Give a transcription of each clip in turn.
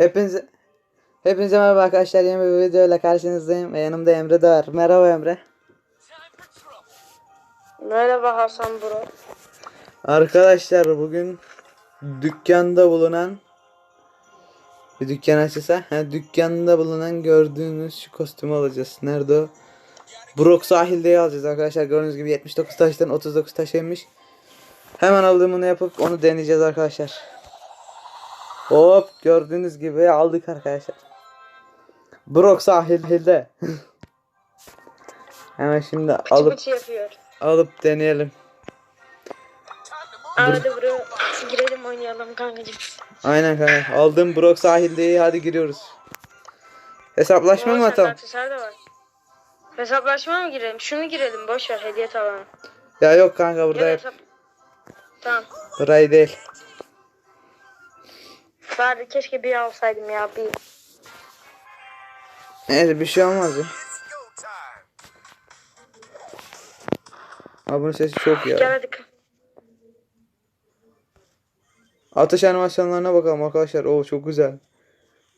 Hepinize Hepinize merhaba arkadaşlar. Yeni bir videoyla karşınızdayım. Ve yanımda Emre de var. Merhaba Emre. Merhaba Hasan bro. Arkadaşlar bugün dükkanda bulunan bir dükkan açılsa ha, dükkanda bulunan gördüğünüz şu kostümü alacağız. Nerede o? Brook sahildeyi alacağız arkadaşlar. Gördüğünüz gibi 79 taştan 39 taş inmiş. Hemen alımını yapıp onu deneyeceğiz arkadaşlar. Hop gördüğünüz gibi aldık arkadaşlar. Brook sahilde. Hemen şimdi Pıçı alıp yapıyor. alıp deneyelim. Hadi bro girelim oynayalım kankacım. Aynen kanka. Aldım Brook sahildeyi hadi giriyoruz. Hesaplaşma mı Oo, sende atalım? Hesaplaşma mı girelim? Şunu girelim boş ver hediye tabanı. Ya yok kanka Ya burada da yok. hesap... Tamam. Burayı değil. Bari keşke bir alsaydım ya bir. Neyse bir şey olmaz ya. Abi bunun sesi çok Gel ya. hadi. Atış animasyonlarına bakalım arkadaşlar. Oo çok güzel.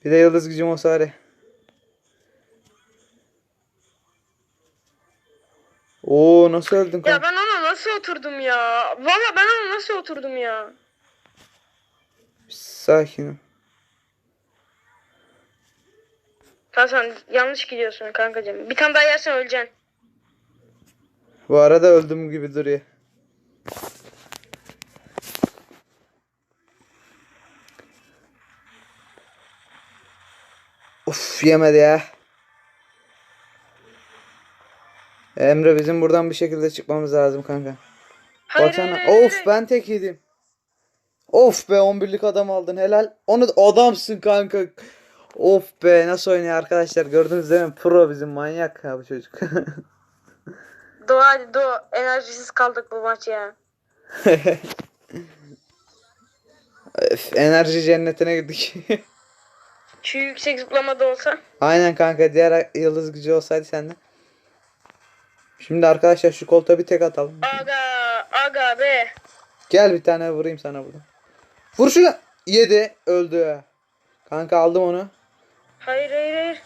Bir de yıldız gücüm hadi. Oo nasıl öldün Ya ben ona nasıl oturdum ya? Valla ben ona nasıl oturdum ya? Sakin ol. Hasan yanlış gidiyorsun kankacım. Bir tane daha yersen öleceksin. Bu arada öldüm gibi duruyor. Uf yemedi ya. Emre bizim buradan bir şekilde çıkmamız lazım kanka. Hayır, Baksana. hayır, hayır, Of hayır. ben tek yedim. Of be 11'lik adam aldın helal. Onu da- adamsın kanka. Of be nasıl oynuyor arkadaşlar gördünüz değil mi? Pro bizim manyak ya bu çocuk. Doğa hadi doğa. Enerjisiz kaldık bu maç ya. Öf, enerji cennetine girdik. Şu yüksek zıplamada olsa. Aynen kanka diğer yıldız gücü olsaydı sende. Şimdi arkadaşlar şu koltuğa bir tek atalım. Aga aga be. Gel bir tane vurayım sana burada. Vur şunu. Yedi. Öldü. Kanka aldım onu. Hayır hayır hayır.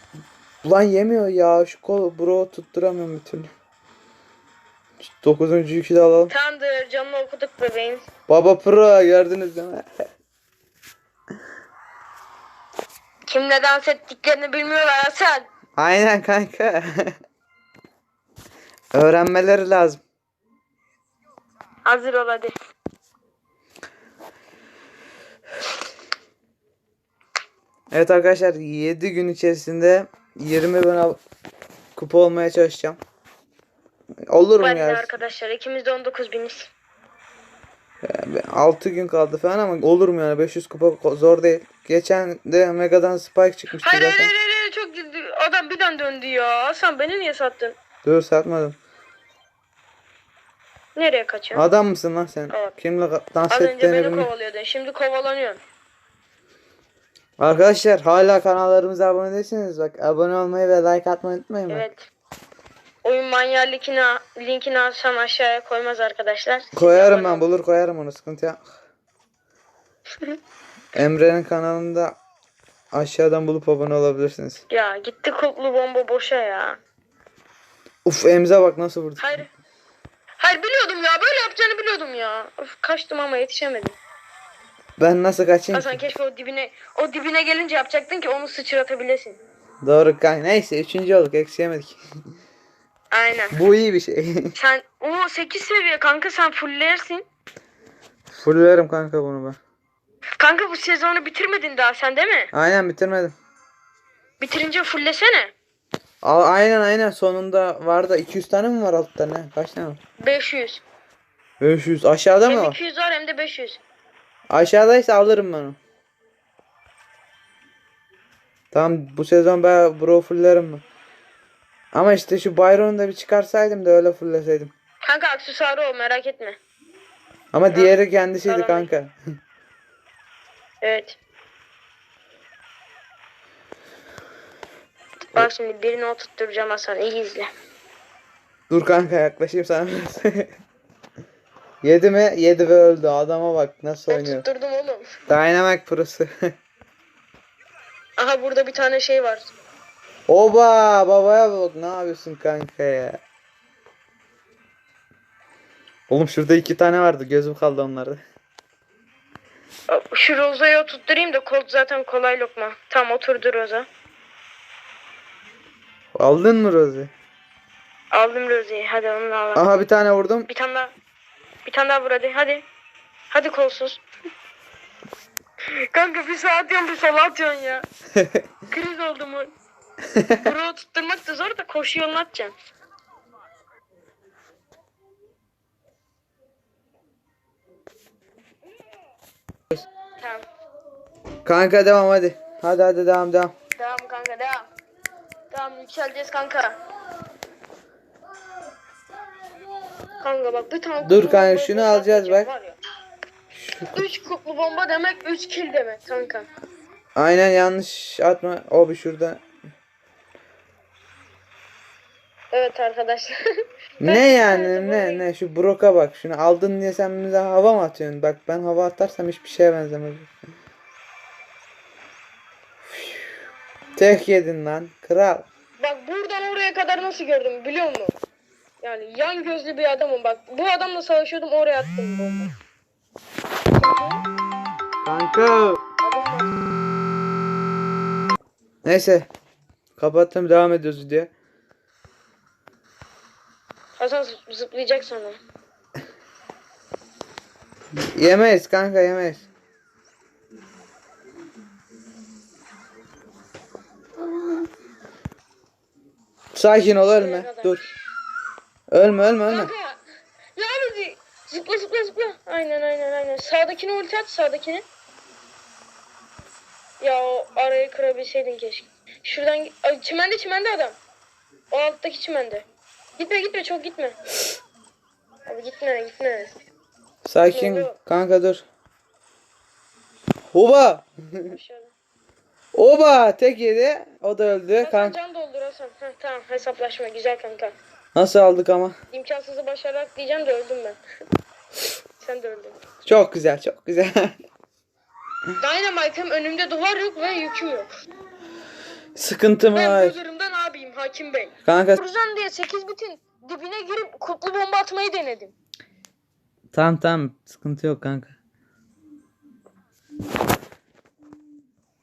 Ulan yemiyor ya. Şu kol bro tutturamıyorum bir türlü. Dokuzuncu yükü de alalım. Tamamdır canını okuduk bebeğim. Baba pro gördünüz değil mi? Kimle dans ettiklerini bilmiyorlar Hasan. Aynen kanka. Öğrenmeleri lazım. Hazır ol hadi. Evet arkadaşlar 7 gün içerisinde 20 bin al- kupa olmaya çalışacağım. Olur mu Hadi ya? arkadaşlar ikimiz de 19 biniz. 6 gün kaldı falan ama olur mu yani 500 kupa zor değil. Geçen de Mega'dan Spike çıkmıştı Hayır hayır zaten. hayır, hayır çok ciddi. Adam birden döndü ya. Hasan beni niye sattın? Dur satmadım. Nereye kaçıyorsun? Adam mısın lan sen? Evet. Kimle dans Az önce ettiğini beni bilmiyorum. kovalıyordun. Şimdi kovalanıyorsun. Arkadaşlar hala kanallarımıza abone değilseniz bak abone olmayı ve like atmayı unutmayın bak. Evet. Oyun manyağı linkini, linkini Hasan aşağıya koymaz arkadaşlar. Koyarım ben bulur koyarım onu sıkıntı yok. Emre'nin kanalında aşağıdan bulup abone olabilirsiniz. Ya gitti kulplu bomba boşa ya. Uf Emze bak nasıl vurdu. Hayır. Hayır biliyordum ya. Böyle yapacağını biliyordum ya. Of, kaçtım ama yetişemedim. Ben nasıl kaçayım Hasan ki? keşke o dibine o dibine gelince yapacaktın ki onu sıçratabilesin. Doğru kanka. Neyse üçüncü olduk eksi yemedik. Aynen. Bu iyi bir şey. Sen o 8 seviye kanka sen fulllersin. Fullerim kanka bunu ben. Kanka bu sezonu bitirmedin daha sen değil mi? Aynen bitirmedim. Bitirince fulllesene. A- aynen aynen sonunda var da 200 tane mi var altta ne? Kaç tane var? 500. 500 aşağıda mı Hem o? 200 var hem de 500. Aşağıdaysa alırım ben onu. Tamam bu sezon ben bro fullerim ben. Ama işte şu Byron'u da bir çıkarsaydım da öyle fulleseydim. Kanka aksesuarı o merak etme. Ama diğeri kendisiydi Tamam. kanka. Evet. Bak şimdi birini oturtturacağım Hasan iyi izle. Dur kanka yaklaşayım sana biraz. Yedi mi? Yedi ve öldü. Adama bak nasıl oynuyor. Oturtturdum oğlum. Dynamite Pro'su. Aha burada bir tane şey var. Oba babaya bak ne yapıyorsun kanka ya. Oğlum şurada iki tane vardı gözüm kaldı onlarda. Şu Roza'yı oturtturayım da Colt zaten kolay lokma. Tam oturdu Roza. Aldın mı Rozi? Aldım Roza'yı. Hadi onu da alalım. Aha bir tane vurdum. Bir tane daha. Bir tane daha vur hadi. Hadi. Hadi kolsuz. Kanka bir sağa atıyorsun bir sola atıyorsun ya. Kriz oldu mu? Bro tutturmak da zor da koşu yolunu atacaksın. Tamam. Kanka devam hadi. Hadi hadi devam devam. Devam kanka devam. Tamam yükseleceğiz kanka. Kanka bak bir tane Dur kanka, şunu alacağız bak. var ya. Üç kutlu bomba demek üç kill demek kanka. Aynen yanlış atma. O bir şurada. Evet arkadaşlar. Ne yani ne ne şu Brock'a bak şunu aldın diye sen bize hava mı atıyorsun? Bak ben hava atarsam hiçbir şeye benzemez. Tek yedin lan kral. Bak buradan oraya kadar nasıl gördüm biliyor musun? Yani yan gözlü bir adamım bak. Bu adamla savaşıyordum oraya attım bomba. Kanka. Neyse. Kapattım devam ediyoruz diye. Hasan zıp- zıplayacak sonra. Yemeyiz kanka yemeyiz. Sakin ol ölme. Dur. Ölme ölme ölme. Kanka ya abi zıpla zıpla zıpla. Aynen aynen aynen. Sağdakini ulti at sağdakini. Ya o arayı kırabilseydin keşke. Şuradan Ay, çimende çimende adam. O alttaki çimende. Gitme gitme çok gitme. Abi gitme gitme. Sakin kanka dur. Oba. Oba tek yedi. O da öldü. Hasan Kanka. can doldur Hasan. Heh, tamam hesaplaşma güzel kanka. Nasıl aldık ama? İmkansızı başararak diyeceğim de öldüm ben. Sen de öldün. Çok güzel çok güzel. Dynamite'ım önümde duvar yok ve yüküm yok. Sıkıntı mı Ben var? mezarımda ne yapayım hakim bey? Kanka Vuracağım diye 8 bitin dibine girip kutlu bomba atmayı denedim. tamam tamam sıkıntı yok kanka.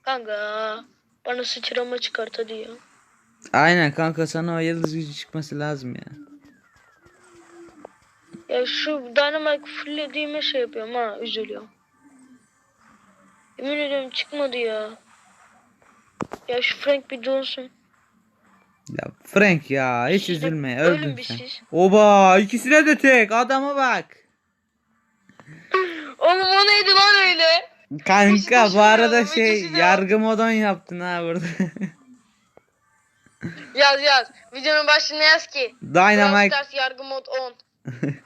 Kanka bana sıçrama çıkart hadi ya. Aynen kanka sana o yıldız gücü çıkması lazım ya. Ya şu Dynamite fullediğime şey yapıyorum ha üzülüyorum. Yemin ediyorum çıkmadı ya. Ya şu Frank bir donsun. Ya Frank ya hiç İşte üzülme öldün sen. siz. Oba ikisine de tek adama bak. Oğlum o neydi lan öyle? Kanka bu arada şey yargı modon yaptın ha burada. Yaz yaz. Videonun başlığına yaz ki. Dynamite Stars yargı mod 10.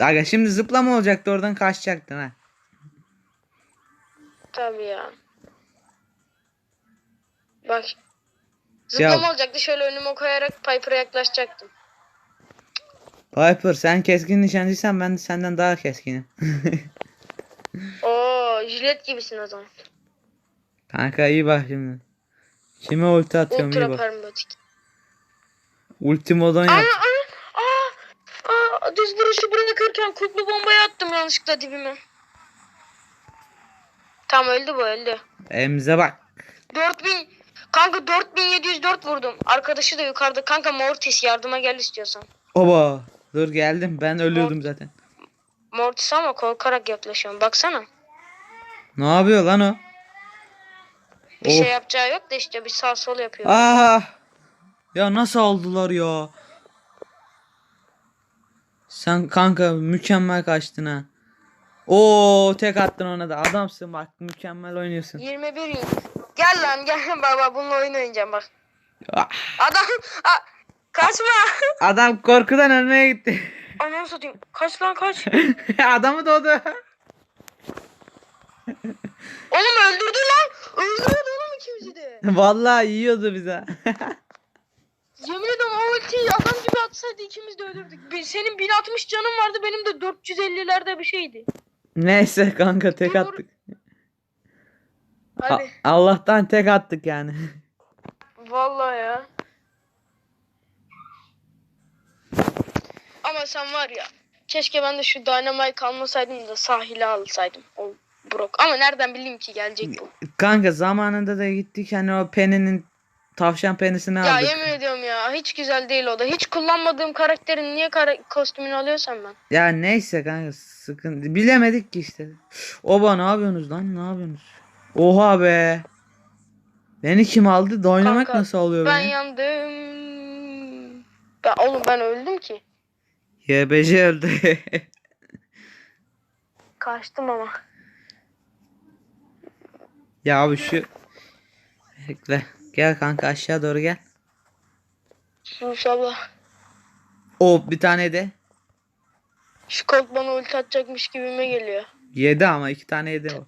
Aga şimdi zıplama olacaktı oradan kaçacaktın ha. Tabii ya. Bak. Zıplama Ya- olacaktı. Şöyle önüme koyarak Piper'a yaklaşacaktım. Piper sen keskin nişancıysan ben de senden daha keskinim. Oo, jilet gibisin o zaman. Kanka iyi bak şimdi. Kime ulti atıyorum iyi Ultra bak. permatik. Ulti modon Aa, yap. aa, aa, aa, düz vuruşu bırakırken kutlu bombayı attım yanlışlıkla dibime. Tam öldü bu öldü. Emze bak. 4000 Kanka 4704 vurdum. Arkadaşı da yukarıda. Kanka Mortis yardıma gel istiyorsan. Oba. Dur geldim ben ölüyordum zaten. Mortis ama korkarak yaklaşıyorum. Baksana. Ne yapıyor lan o? Bir Of. şey yapacağı yok da işte bir sağ sol yapıyor. Ah! Ya nasıl aldılar ya? Sen kanka mükemmel kaçtın ha. Oo tek attın ona da. Adamsın bak mükemmel oynuyorsun. 21 yıl. Gel lan gel baba bununla oyun oynayacağım bak. Ah! Adam Aa, kaçma. Adam korkudan ölmeye gitti. Ananı satayım. Kaç lan kaç. Adamı doğdu. Oğlum öldürdü lan. Öldürdü oğlum ikimizi de. Vallahi yiyordu bize. Yemin ederim o ultiyi adam gibi atsaydı ikimiz de ölürdük. Bir- Senin 1060 canın vardı benim de 450'lerde bir şeydi. Neyse kanka tek Dur. attık. A- Hadi. Allah'tan tek attık yani. Vallahi ya. Ama sen var ya. Keşke ben de şu Dynamite almasaydım da sahile alsaydım. O Brock. Ama nereden bileyim ki gelecek bu. Kanka zamanında da gittik hani o peninin tavşan penisini Ya aldık. yemin ediyorum ya. Hiç güzel değil o da. Hiç kullanmadığım karakterin niye kara- kostümünü alıyorsam ben. Ya neyse kanka sıkıntı. Bilemedik ki işte. Oba ne yapıyorsunuz lan? Ne yapıyorsunuz? Oha be. Beni kim aldı? Dynamite Kanka, nasıl alıyor Ben beni? yandım. Ben, oğlum ben öldüm ki. YBC öldü. Kaçtım ama. Ya abi şu Bekle. Gel kanka aşağı doğru gel. İnşallah. O bir tane de. Şu Colt bana ulti atacakmış gibime geliyor. Yedi ama iki tane yedi o.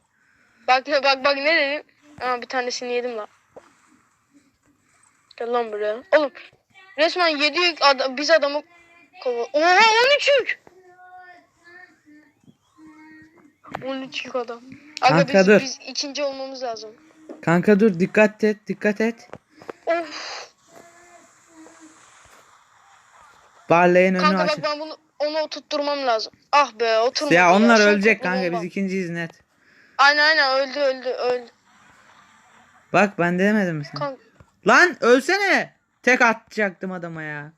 Bak ne bak bak ne dedim? Aa bir tanesini yedim lan. Gel lan buraya. Oğlum resmen yedi ad- biz adamı kova. Oha 13 yük. 13 yük adam. Kanka biz, dur. biz ikinci olmamız lazım. Kanka dur dikkat et dikkat et. Of. Barley'in önünü Kanka bak ben bunu onu tutturmam lazım. Ah be oturmadı. Ya onlar Son ölecek kanka biz ikinciyiz net. Aynen aynen öldü öldü öldü. Bak ben demedim mi sana? Kanka, Lan ölsene. Tek atacaktım adama ya.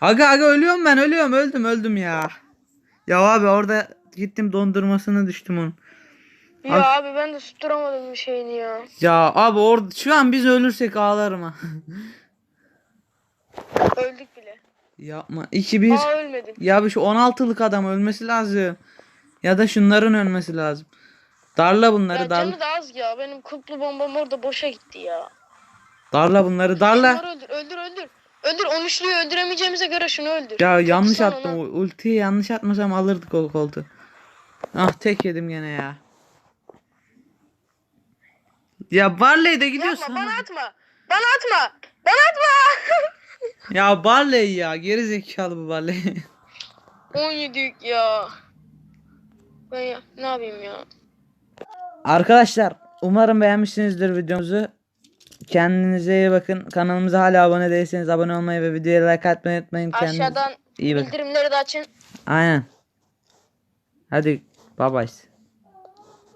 Aga aga ölüyorum ben ölüyorum öldüm öldüm ya. Ya abi orada gittim dondurmasını düştüm onun. ya Abi- abi ben de tutturamadım bir şeyini ya. Ya abi orada şu an biz ölürsek ağlarım ha. Öldük bile. Yapma. 2-1. Aa ölmedim. Ya bir şu 16'lık adam ölmesi lazım. Ya da şunların ölmesi lazım. Darla bunları Ya darla. canı da az ya. Benim kutlu bombam orada boşa gitti ya. Darla bunları darla. Şunları öldür öldür öldür. Öldür 13'lüyü öldüremeyeceğimize göre şunu öldür. Ya yanlış Tutsana attım. onu. Ultiyi yanlış atmasam alırdık o koltuğu. Ah tek yedim gene ya. Ya Barley de gidiyor Yapma bana atma. Bana atma. Bana atma. Ya Barley ya geri zekalı bu Barley. 17 yük ya. Ben ya, ne yapayım ya? Arkadaşlar umarım beğenmişsinizdir videomuzu. Kendinize iyi bakın. Kanalımıza hala abone değilseniz abone olmayı ve videoya like atmayı unutmayın. Kendinize Aşağıdan iyi bakın. bildirimleri de açın. Aynen. Hadi bye bye.